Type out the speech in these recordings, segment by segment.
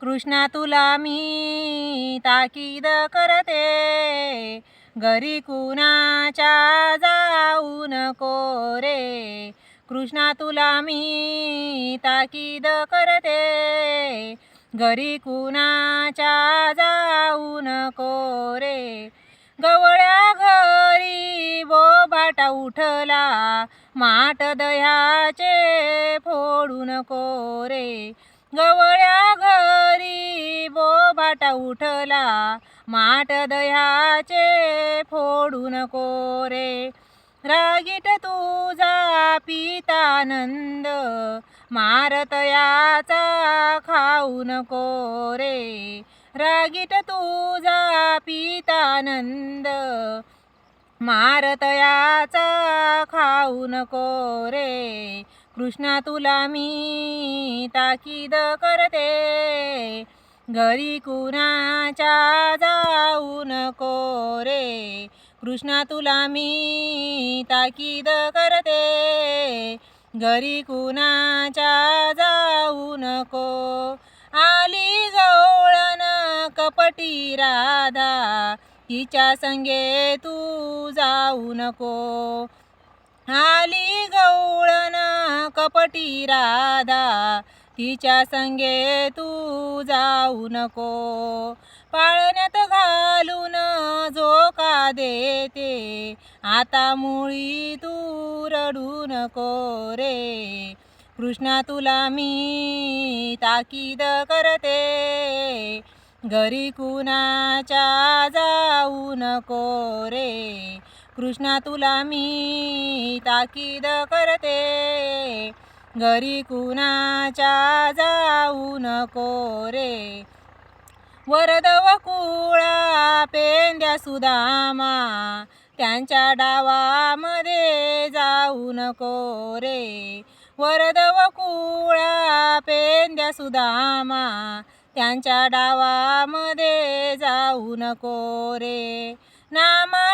कृष्णा तुला मी ताकीद करते. घरी कुणाच्या जाऊ नको रे. कृष्णा तुला मी ताकीद करते. घरी कुणाच्या जाऊ नको रे. गवळ्या घरी बोबाटा उठला. माट दह्याचे फोडू नको रे. गवळ्या घरी बोबाटा उठला. माट दह्याचे फोडून कोरे रागीट तुझा पितानंद मारत याचा खाऊन कोरे रागीट तुझा पितानंद मारत याचा खाऊन कोरे कृष्णा तुला मी ताकीद करते. घरी कुणाच्या जाऊ नको रे. कृष्णा तुला मी ताकीद करते. घरी कुणाच्या जाऊ नको. आली गवळण कपटी राधा. तिच्या संगे तू जाऊ नको. आली कपटी राधा तिच्या संगे तू जाऊ नको. पाळण्यात घालून जो का देते आता मुळी तू रडू नको रे. कृष्णा तुला मी ताकीद करते घरी कुणाच्या जाऊ नको रे. कृष्णा तुला मी ताकीद करते. घरी कुणाच्या जाऊ नको रे. वरदव कुळा पेंद्या सुदामा त्यांच्या डावामध्ये जाऊ नको रे. वरदव कुळा पेंद्या सुदामा त्यांच्या डावामध्ये जाऊ नको रे. नामा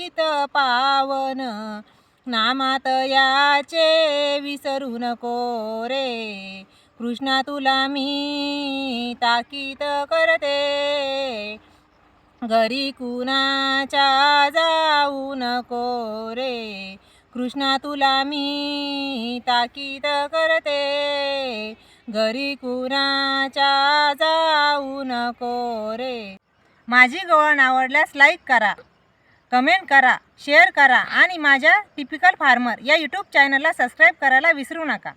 पतित पावन. नामात याचे विसरू नको रे. कृष्णा तुला मी ताकीत करते. घरी कुणाच्या जाऊ नको रे. कृष्णा तुला मी ताकीत करते. घरी कुणाच्या जाऊ नको रे. माझी गवळण आवडल्यास लाईक करा. कमेंट करा शेअर करा आणि माझ्या टिपिकल फार्मर या यूट्यूब चॅनलला सबस्क्राईब करायला विसरू नका.